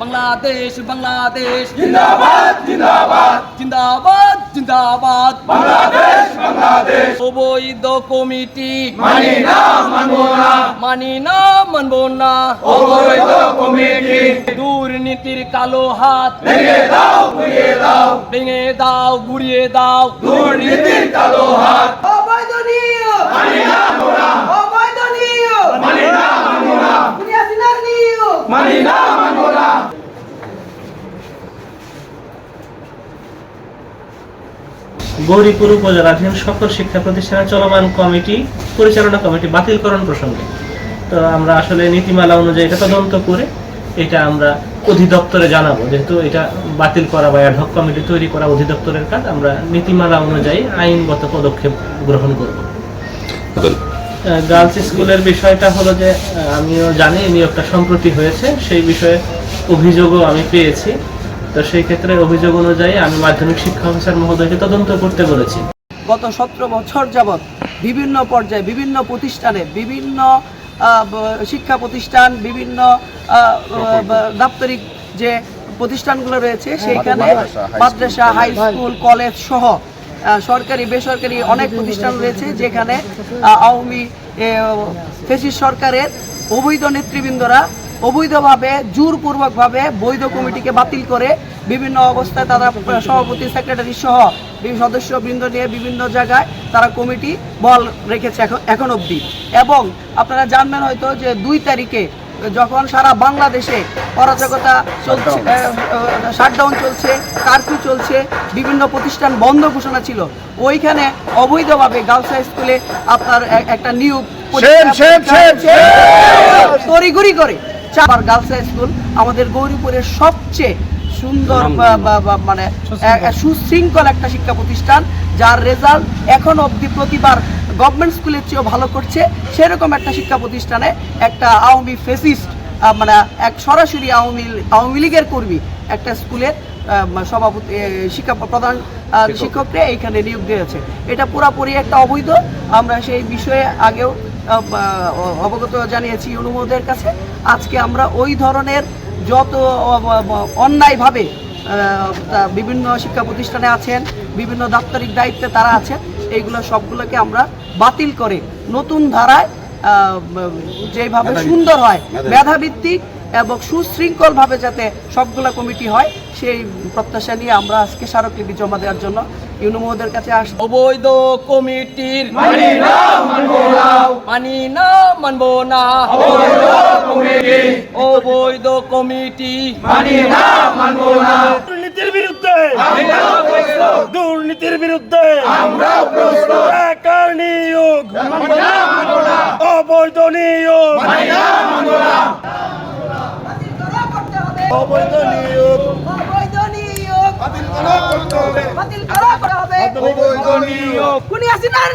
বাংলাদেশ বাংলাদেশ। জিন্দাবাদ জিন্দাবাদ। জিন্দাবাদ জিন্দাবাদ। বাংলাদেশ বাংলাদেশ। অবৈধ কমিটি। মানি না মানবো না। মানি না মানব না। অবৈধ কমিটি। দুর্নীতির কালো হাত। ভেঙে দাও ঘুরিয়ে দাও। ভেঙে দাও ঘুরিয়ে দাও। দুর্নীতির কালো হাত অবৈধনীয় মানি না মোরা অবৈধনীয় মানি না মানবো না কুনিয়াসিনার নিয়োগ মানি না মানবো না গৌরীপুর উপজেলাধীন সকল শিক্ষা প্রতিষ্ঠানের চলমান কমিটি পরিচালনা কমিটি বাতিলকরণ প্রসঙ্গে। তো আমরা আসলে নীতিমালা অনুযায়ী এটা তদন্ত করে এটা আমরা অধিদপ্তরে জানাব। যেহেতু এটা বাতিল করা বা অ্যাডহক কমিটি তৈরি করা অধিদপ্তরের কাজ আমরা নীতিমালা অনুযায়ী আইনগত পদক্ষেপ গ্রহণ করব। গার্লস স্কুলের বিষয়টা হলো যে আমিও জানি নিয়োগটা সম্প্রতি হয়েছে সেই বিষয়ে অভিযোগও আমি পেয়েছি। তো সেই ক্ষেত্রে অভিযোগ অনুযায়ী আমি মাধ্যমিক শিক্ষা অফিসার মহোদয়কে তদন্ত করতে বলেছি। গত সতেরো বছর যাবৎ বিভিন্ন পর্যায়ে বিভিন্ন প্রতিষ্ঠানে বিভিন্ন শিক্ষা প্রতিষ্ঠান বিভিন্ন দাপ্তরিক যে প্রতিষ্ঠানগুলো রয়েছে সেইখানে মাদ্রাসা হাই স্কুল কলেজ সহ আহ, সরকারি বেসরকারি অনেক প্রতিষ্ঠান রয়েছে যেখানে আওয়ামী ফেসিস সরকারের অবৈধ নেতৃবৃন্দরা অবৈধভাবে জোরপূর্বকভাবে বৈধ কমিটিকে বাতিল করে বিভিন্ন অবস্থায় তারা সভাপতি সেক্রেটারি সহ বিভিন্ন সদস্যবৃন্দ নিয়ে বিভিন্ন জায়গায় তারা কমিটি বল রেখেছে এখন এখন অবধি। এবং আপনারা জানবেন হয়তো যে দুই তারিখে যখন সারা বাংলাদেশে অরাজকতা চলছে শাটডাউন চলছে কারফিউ চলছে বিভিন্ন প্রতিষ্ঠান বন্ধ ঘোষণা ছিল ওইখানে অবৈধভাবে গার্লস হাই স্কুলে আপনার একটা নিয়োগ তড়িঘড়ি করে। চার গার্লস হাই স্কুল আমাদের গৌরীপুরের সবচেয়ে সুন্দর মানে সুশৃঙ্খল। একটা শিক্ষা প্রতিষ্ঠান যার রেজাল্ট এখন অবধি প্রতিবার গভর্নমেন্ট স্কুলের চেয়েও ভালো করছে। সেরকম একটা শিক্ষা প্রতিষ্ঠানে একটা আওয়ামী ফেসিস্ট মানে এক সরাসরি আওয়ামী আওয়ামী লীগের কর্মী একটা স্কুলের সভাপতি শিক্ষা প্রধান আহ, শিক্ষককে এইখানে নিয়োগ দিয়েছে। এটা পুরাপুরি একটা অবৈধ। আমরা সেই বিষয়ে আগেও অবগত জানিয়েছি অনুমোদের কাছে। আজকে আমরা ওই ধরনের যত অন্যায়ভাবে বিভিন্ন শিক্ষা প্রতিষ্ঠানে আছেন বিভিন্ন দাপ্তরিক দায়িত্বে তারা আছেন এইগুলো সবগুলোকে আমরা বাতিল করে নতুন ধারায় যেভাবে সুন্দর হয় মেধাভিত্তিক এবং সুশৃঙ্খলভাবে যাতে সবগুলা কমিটি হয় সেই প্রত্যাশা নিয়ে আমরা আজকে স্মারকলিপি জমা দেওয়ার জন্য ইউনুমোদের কাছে আস অবৈধ কমিটির মানি না মানবো না। মানি না মানব না। অবৈধ কমিটি। অবৈধ কমিটি। মানি না মানবো না। দুর্নীতির বিরুদ্ধে। আমরা প্রস্তুত দুর্নীতির বিরুদ্ধে। আমরা প্রস্তুত টাকার নিয়োগ। মানি না মানবো না। অবৈধ নিয়োগ। মানি না মানবো না। অবৈধ নিয়োগ। অবৈধ নিয়োগ। করতে হবে। বাতিল করা করা হবে অবৈধ নিয়োগ কুনিয়াসিনার